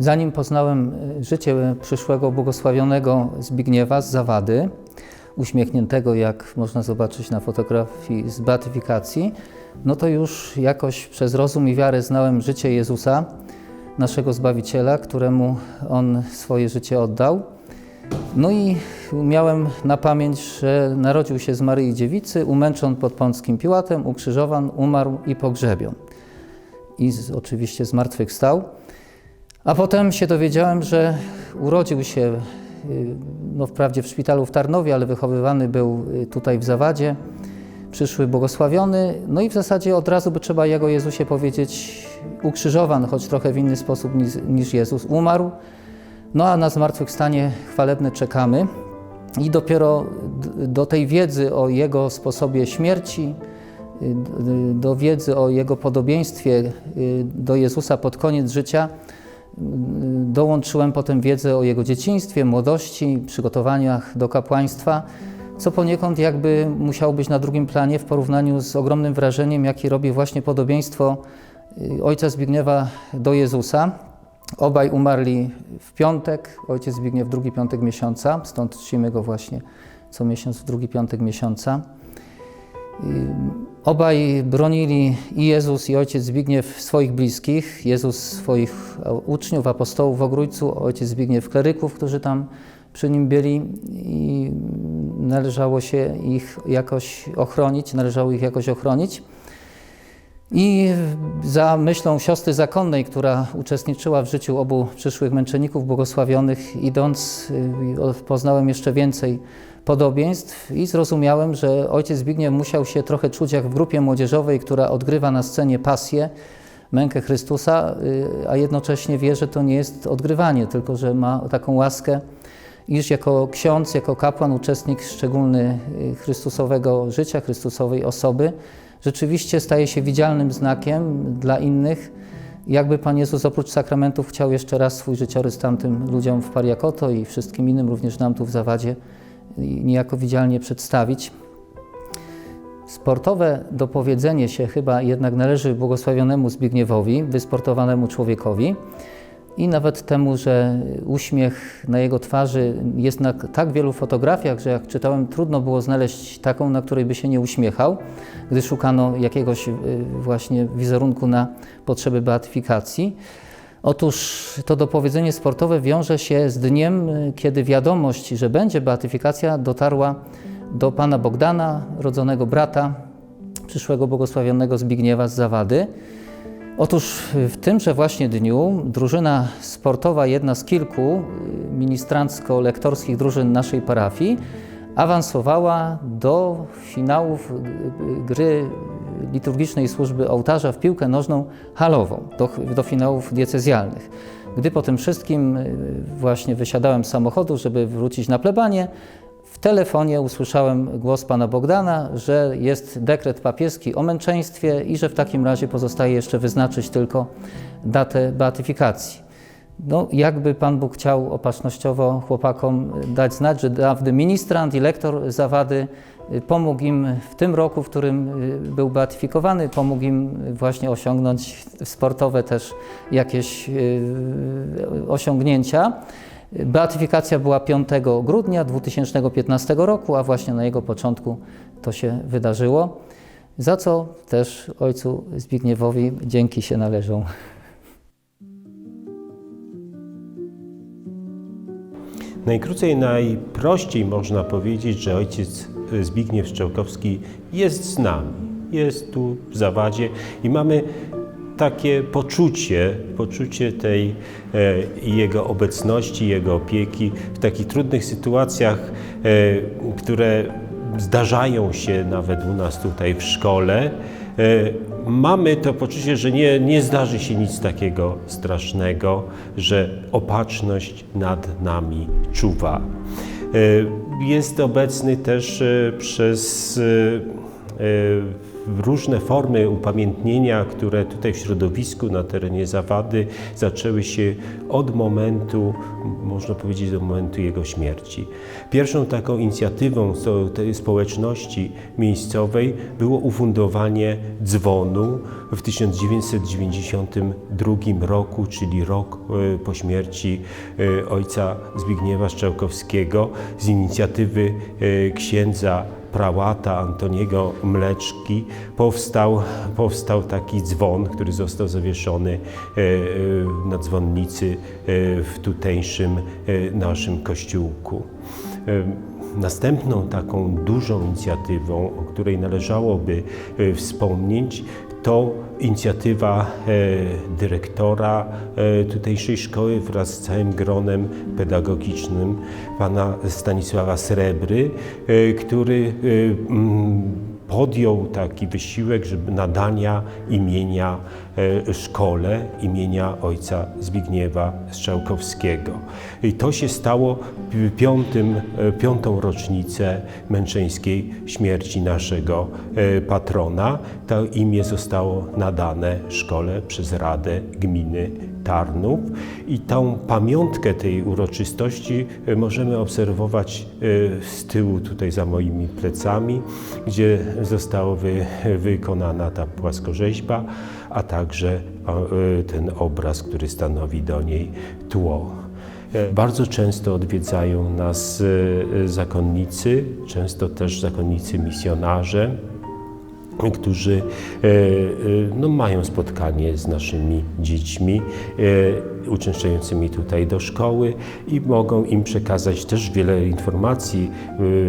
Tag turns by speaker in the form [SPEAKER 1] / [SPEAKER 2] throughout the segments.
[SPEAKER 1] Zanim poznałem e, życie przyszłego błogosławionego Zbigniewa z Zawady, uśmiechniętego, jak można zobaczyć na fotografii z beatyfikacji, no to już jakoś przez rozum i wiarę znałem życie Jezusa, naszego Zbawiciela, któremu On swoje życie oddał. No i miałem na pamięć, że narodził się z Maryi Dziewicy, umęczon pod Pąckim Piłatem, ukrzyżowan, umarł i pogrzebion. I z, oczywiście zmartwychwstał. A potem się dowiedziałem, że urodził się, y, no wprawdzie w szpitalu w Tarnowie, ale wychowywany był y, tutaj w Zawadzie, przyszły błogosławiony, no i w zasadzie od razu by trzeba Jego Jezusie powiedzieć ukrzyżowany, choć trochę w inny sposób niż, niż Jezus, umarł, no a na zmartwychwstanie chwalebne czekamy. I dopiero do tej wiedzy o Jego sposobie śmierci, y, do wiedzy o Jego podobieństwie do Jezusa pod koniec życia, Dołączyłem potem wiedzę o jego dzieciństwie, młodości, przygotowaniach do kapłaństwa, co poniekąd jakby musiało być na drugim planie w porównaniu z ogromnym wrażeniem, jakie robi właśnie podobieństwo y, ojca Zbigniewa do Jezusa. Obaj umarli w piątek, ojciec Zbigniew drugi piątek miesiąca, stąd czcimy go właśnie co miesiąc w drugi piątek miesiąca. Obaj bronili i Jezus, i ojciec Zbigniew swoich bliskich, Jezus swoich uczniów, apostołów w Ogrójcu, ojciec Zbigniew kleryków, którzy tam przy nim byli i należało się ich jakoś ochronić, należało ich jakoś ochronić. I za myślą siostry zakonnej, która uczestniczyła w życiu obu przyszłych męczenników błogosławionych, idąc, y, poznałem jeszcze więcej podobieństw i zrozumiałem, że ojciec Zbigniew musiał się trochę czuć jak w grupie młodzieżowej, która odgrywa na scenie pasję, mękę Chrystusa, y, a jednocześnie wie, że to nie jest odgrywanie, tylko że ma taką łaskę, iż jako ksiądz, jako kapłan, uczestnik szczególny y, Chrystusowego życia, Chrystusowej osoby, rzeczywiście staje się widzialnym znakiem dla innych, jakby Pan Jezus oprócz sakramentów chciał jeszcze raz swój życiorys tamtym ludziom w Pariakoto i wszystkim innym, również nam tu w Zawadzie, niejako widzialnie przedstawić. Sportowe dopowiedzenie się chyba jednak należy błogosławionemu Zbigniewowi, wysportowanemu człowiekowi i nawet temu, że uśmiech na jego twarzy jest na tak wielu fotografiach, że jak czytałem, trudno było znaleźć taką, na której by się nie uśmiechał, gdy szukano jakiegoś y, właśnie wizerunku na potrzeby beatyfikacji. Otóż to dopowiedzenie sportowe wiąże się z dniem, kiedy wiadomość, że będzie beatyfikacja, dotarła do pana Bogdana, rodzonego brata przyszłego błogosławionego Zbigniewa z Zawady. Otóż w tymże właśnie dniu drużyna sportowa, jedna z kilku ministrancko-lektorskich drużyn naszej parafii, awansowała do finałów gry liturgicznej służby ołtarza w piłkę nożną halową, do, do finałów diecezjalnych. Gdy po tym wszystkim y, właśnie wysiadałem z samochodu, żeby wrócić na plebanie, w telefonie usłyszałem głos pana Bogdana, że jest dekret papieski o męczeństwie i że w takim razie pozostaje jeszcze wyznaczyć tylko datę beatyfikacji. No, jakby Pan Bóg chciał opatrznościowo chłopakom dać znać, że dawny ministrant i lektor zawady pomógł im w tym roku, w którym y, był beatyfikowany, pomógł im właśnie osiągnąć sportowe też jakieś y, osiągnięcia. Beatyfikacja była 5 grudnia 2015 roku, a właśnie na jego początku to się wydarzyło, za co też ojcu Zbigniewowi dzięki się należą.
[SPEAKER 2] Najkrócej, najprościej można powiedzieć, że ojciec Zbigniew Strzałkowski jest z nami, jest tu w Zawadzie i mamy takie poczucie, poczucie tej e, jego obecności, jego opieki w takich trudnych sytuacjach, e, które zdarzają się nawet u nas tutaj w szkole. E, mamy to poczucie, że nie, nie zdarzy się nic takiego strasznego, że opatrzność nad nami czuwa. E, jest obecny też e, przez różne formy upamiętnienia, które tutaj w środowisku na terenie Zawady zaczęły się od momentu, można powiedzieć, do momentu jego śmierci. Pierwszą taką inicjatywą społeczności miejscowej było ufundowanie dzwonu w 1992 roku, czyli rok e, po śmierci e, ojca Zbigniewa Strzałkowskiego z inicjatywy e, księdza prałata Antoniego Mleczki powstał, powstał taki dzwon, który został zawieszony e, e, na dzwonnicy e, w tutejszym naszym kościółku. Następną taką dużą inicjatywą, o której należałoby wspomnieć, to inicjatywa e, dyrektora e, tutejszej szkoły wraz z całym gronem pedagogicznym pana Stanisława Srebry, e, który podjął taki wysiłek, żeby nadania imienia szkole, imienia ojca Zbigniewa Strzałkowskiego. I to się stało piątym, e, piątą rocznicę męczeńskiej śmierci naszego e, patrona. To imię zostało nadane szkole przez Radę Gminy Tarnów i tą pamiątkę tej uroczystości e, możemy obserwować e, z tyłu tutaj za moimi plecami, gdzie została wy, wykonana ta płaskorzeźba, a także e, ten obraz, który stanowi do niej tło. E, Bardzo często odwiedzają nas e, e, zakonnicy, często też zakonnicy misjonarze którzy e, e, no, mają spotkanie z naszymi dziećmi uczęszczającymi tutaj do szkoły i mogą im przekazać też wiele informacji,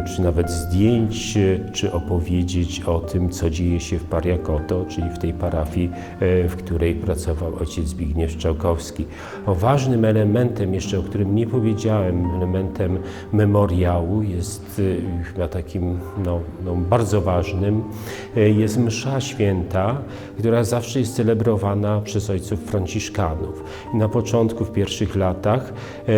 [SPEAKER 2] e, czy nawet zdjęć, e, czy opowiedzieć o tym, co dzieje się w Pariakoto, czyli w tej parafii, e, w której pracował ojciec Zbigniew Szczałkowski. O ważnym elementem, jeszcze o którym nie powiedziałem, elementem memoriału jest chyba takim no, no, bardzo ważnym, jest msza święta, która zawsze jest celebrowana przez ojców franciszkanów. Na początku, w pierwszych latach, e,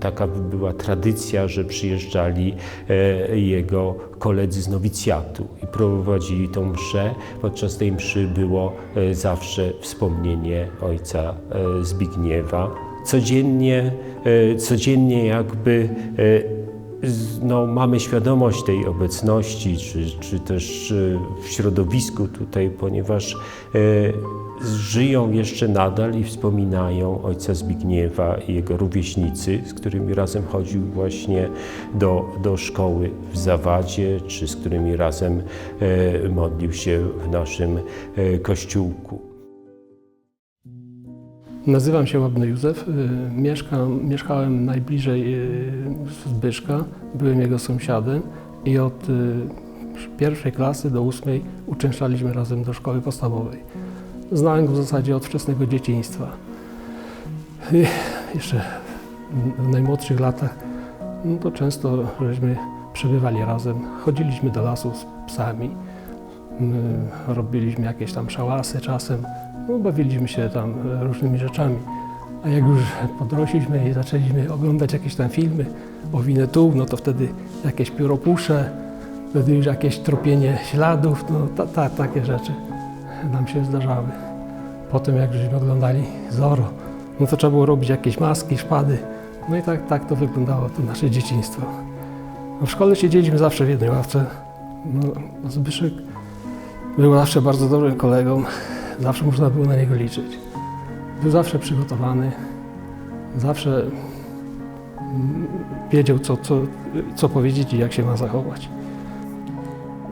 [SPEAKER 2] taka była tradycja, że przyjeżdżali e, jego koledzy z nowicjatu i prowadzili tą mszę. Podczas tej mszy było e, zawsze wspomnienie ojca Zbigniewa. Codziennie, codziennie jakby no, mamy świadomość tej obecności, czy, czy też e, w środowisku tutaj, ponieważ e, żyją jeszcze nadal i wspominają ojca Zbigniewa i jego rówieśnicy, z którymi razem chodził właśnie do, do szkoły w Zawadzie, czy z którymi razem e, modlił się w naszym kościółku.
[SPEAKER 3] Nazywam się Łabny Józef. y, Mieszkam, mieszkałem najbliżej y, Zbyszka. Byłem jego sąsiadem i od y, pierwszej klasy do ósmej uczęszczaliśmy razem do szkoły podstawowej. Znałem go w zasadzie od wczesnego dzieciństwa. I jeszcze w najmłodszych latach no to często żeśmy przebywali razem. Chodziliśmy do lasu z psami, robiliśmy jakieś tam szałasy czasem, bawiliśmy się tam różnymi rzeczami. A jak już podrośliśmy i zaczęliśmy oglądać jakieś tam filmy o Winnetou, no to wtedy jakieś pióropusze, wtedy już jakieś tropienie śladów, no ta, ta, takie rzeczy nam się zdarzały. Potem jak żeśmy oglądali Zoro, no to trzeba było robić jakieś maski, szpady. No i tak, tak to wyglądało to nasze dzieciństwo. No w szkole siedzieliśmy zawsze w jednej ławce. No, Zbyszek był zawsze bardzo dobrym kolegą. Zawsze można było na niego liczyć. Był zawsze przygotowany. Zawsze mm, wiedział, co, co, co powiedzieć i jak się ma zachować.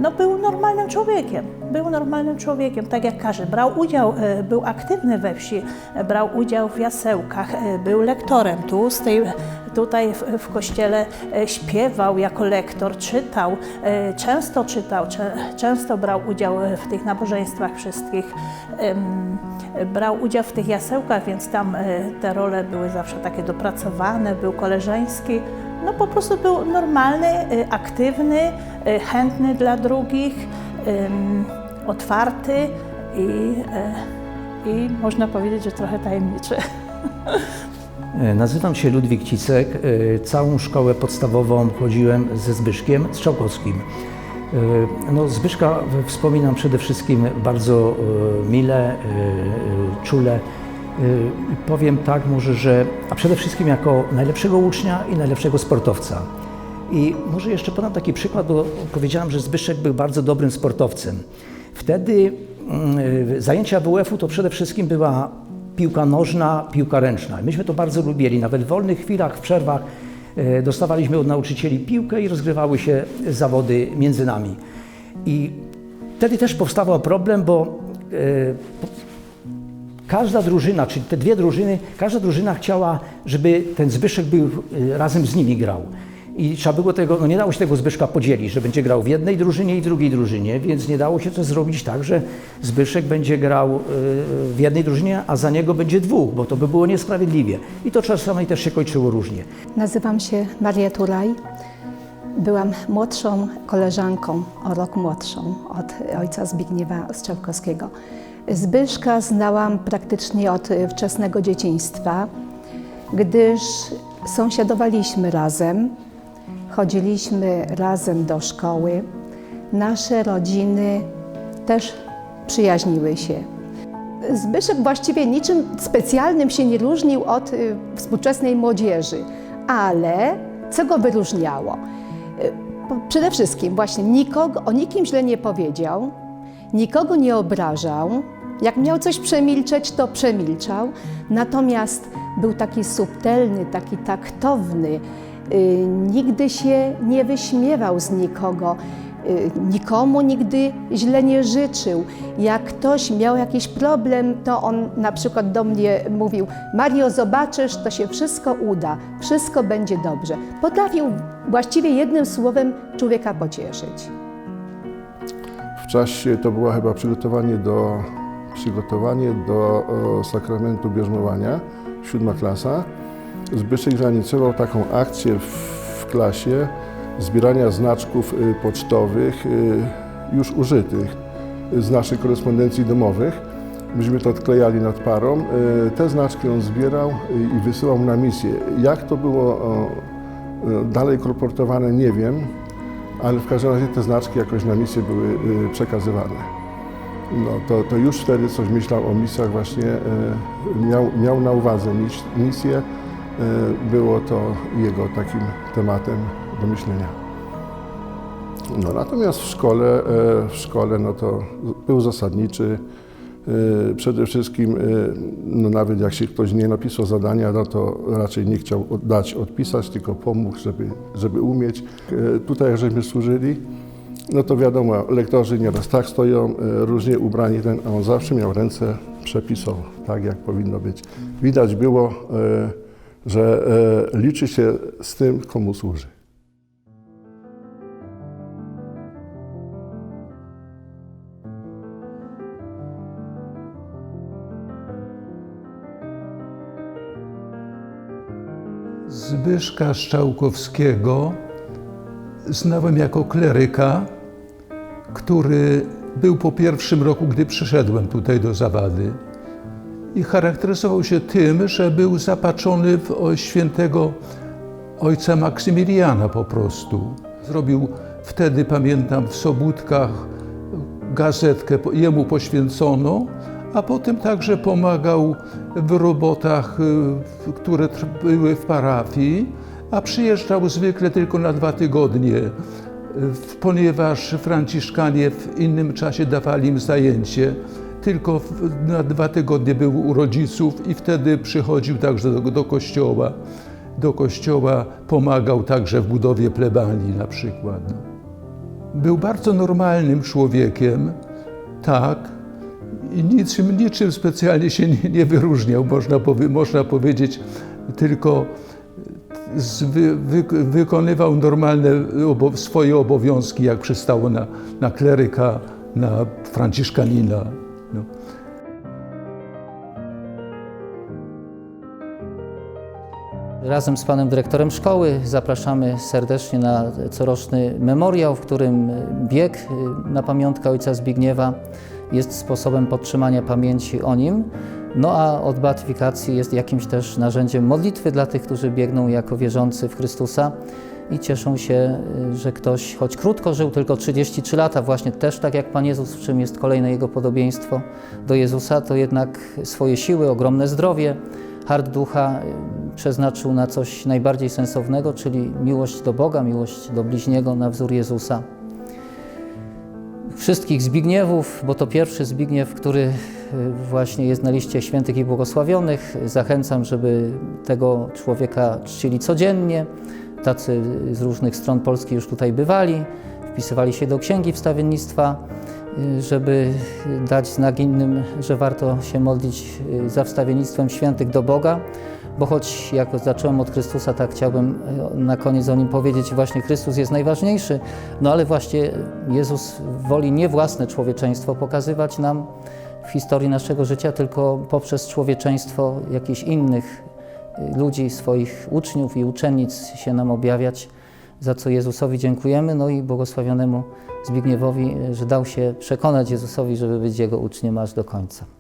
[SPEAKER 4] No, był normalnym człowiekiem. Był normalnym człowiekiem, tak jak każdy. Brał udział, e, był aktywny we wsi, e, brał udział w jasełkach, e, był lektorem tu, z tej, tutaj w, w kościele śpiewał jako lektor, czytał, często czytał, często brał udział w tych nabożeństwach wszystkich. Brał udział w tych jasełkach, więc tam te role były zawsze takie dopracowane, był koleżeński. No po prostu był normalny, e, aktywny, e, chętny dla drugich, otwarty i, e, i można powiedzieć, że trochę tajemniczy.
[SPEAKER 5] E, Nazywam się Ludwik Cicek. E, Całą szkołę podstawową chodziłem ze Zbyszkiem Strzałkowskim. E, No, Zbyszka wspominam przede wszystkim bardzo mile, czule. E, Powiem tak może, że a przede wszystkim jako najlepszego ucznia i najlepszego sportowca. I może jeszcze podam taki przykład, bo powiedziałem, że Zbyszek był bardzo dobrym sportowcem. Wtedy mm, zajęcia WF-u to przede wszystkim była piłka nożna, piłka ręczna. Myśmy to bardzo lubili. Nawet w wolnych chwilach, w przerwach e, dostawaliśmy od nauczycieli piłkę i rozgrywały się zawody między nami. I wtedy też powstawał problem, bo każda drużyna, czyli te dwie drużyny, każda drużyna chciała, żeby ten Zbyszek był y, razem z nimi grał. I trzeba było tego, no nie dało się tego Zbyszka podzielić, że będzie grał w jednej drużynie i w drugiej drużynie, więc nie dało się to zrobić tak, że Zbyszek będzie grał y, w jednej drużynie, a za niego będzie dwóch, bo to by było niesprawiedliwie. I to czasami też się kończyło różnie.
[SPEAKER 6] Nazywam się Maria Turaj. Byłam młodszą koleżanką, o rok młodszą od ojca Zbigniewa Strzałkowskiego. Zbyszka znałam praktycznie od y, wczesnego dzieciństwa, gdyż sąsiadowaliśmy razem, chodziliśmy razem do szkoły. Nasze rodziny też przyjaźniły się. Zbyszek właściwie niczym specjalnym się nie różnił od y, współczesnej młodzieży, ale co go wyróżniało? Po- Przede wszystkim właśnie nikogo, o nikim źle nie powiedział, nikogo nie obrażał. Jak miał coś przemilczeć, to przemilczał. Natomiast był taki subtelny, taki taktowny. y, Nigdy się nie wyśmiewał z nikogo. y, Nikomu nigdy źle nie życzył. Jak ktoś miał jakiś problem, to on na przykład do mnie mówił: Mario, zobaczysz, to się wszystko uda, wszystko będzie dobrze. Potrafił właściwie jednym słowem człowieka pocieszyć.
[SPEAKER 7] Czasie to było chyba przygotowanie do, przygotowanie do sakramentu bierzmowania, siódma klasa. Zbyszek zainicjował taką akcję w, w klasie zbierania znaczków y, pocztowych y, już użytych y, z naszych korespondencji domowych. Myśmy to odklejali nad parą. Te znaczki on zbierał i wysyłał na misję. Jak to było o, dalej kolportowane, nie wiem ale w każdym razie te znaczki jakoś na misję były y, przekazywane. No, to, to już wtedy coś myślał o misjach właśnie, y, miał, miał na uwadze mis, misję, y, było to jego takim tematem do myślenia. No, natomiast w szkole, y, w szkole no to był zasadniczy, przede wszystkim, y, no nawet jak się ktoś nie napisał zadania, no to raczej nie chciał dać odpisać, tylko pomógł, żeby, żeby umieć. Y, Tutaj jak żeśmy służyli, no to wiadomo, lektorzy nieraz tak stoją, y, różnie ubrani, ten, a on zawsze miał ręce przepisał, tak jak powinno być. Widać było, y, że y, liczy się z tym, komu służy.
[SPEAKER 8] Zbyszka Szczałkowskiego znałem jako kleryka, który był po pierwszym roku, gdy przyszedłem tutaj do Zawady. I charakteryzował się tym, że był zapatrzony w świętego ojca Maksymiliana po prostu. Zrobił wtedy, pamiętam, w Sobótkach gazetkę jemu poświęconą, a potem także pomagał w robotach, y, które były w parafii, a przyjeżdżał zwykle tylko na dwa tygodnie, y, ponieważ Franciszkanie w innym czasie dawali im zajęcie. Tylko na dwa tygodnie był u rodziców i wtedy przychodził także do, do kościoła. Do kościoła pomagał także w budowie plebanii na przykład. No. Był bardzo normalnym człowiekiem, tak, niczym, niczym specjalnie się nie, nie wyróżniał, można, powie, można powiedzieć, tylko wy, wykonywał normalne obo, swoje obowiązki, jak przystało na, na kleryka, na franciszkanina. No.
[SPEAKER 1] Razem z panem dyrektorem szkoły zapraszamy serdecznie na coroczny memoriał, w którym bieg na pamiątkę ojca Zbigniewa jest sposobem podtrzymania pamięci o nim. No a od beatyfikacji jest jakimś też narzędziem modlitwy dla tych, którzy biegną jako wierzący w Chrystusa. i cieszą się, że ktoś choć krótko żył, tylko 33 lata, właśnie też tak jak Pan Jezus, w czym jest kolejne jego podobieństwo do Jezusa, to jednak swoje siły, ogromne zdrowie, hart ducha y, przeznaczył na coś najbardziej sensownego, czyli miłość do Boga, miłość do bliźniego na wzór Jezusa. Wszystkich Zbigniewów, bo to pierwszy Zbigniew, który y, właśnie jest na liście świętych i błogosławionych. Zachęcam, żeby tego człowieka czcili codziennie. Tacy z różnych stron Polski już tutaj bywali, wpisywali się do księgi wstawiennictwa, żeby dać znak innym, że warto się modlić y, za wstawiennictwem świętych do Boga. Bo choć jak zacząłem od Chrystusa, tak chciałbym e, na koniec o nim powiedzieć, właśnie Chrystus jest najważniejszy, no ale właśnie Jezus woli nie własne człowieczeństwo pokazywać nam w historii naszego życia, tylko poprzez człowieczeństwo jakichś innych y, ludzi, swoich uczniów i uczennic się nam objawiać, za co Jezusowi dziękujemy, no i błogosławionemu Zbigniewowi, że dał się przekonać Jezusowi, żeby być Jego uczniem aż do końca.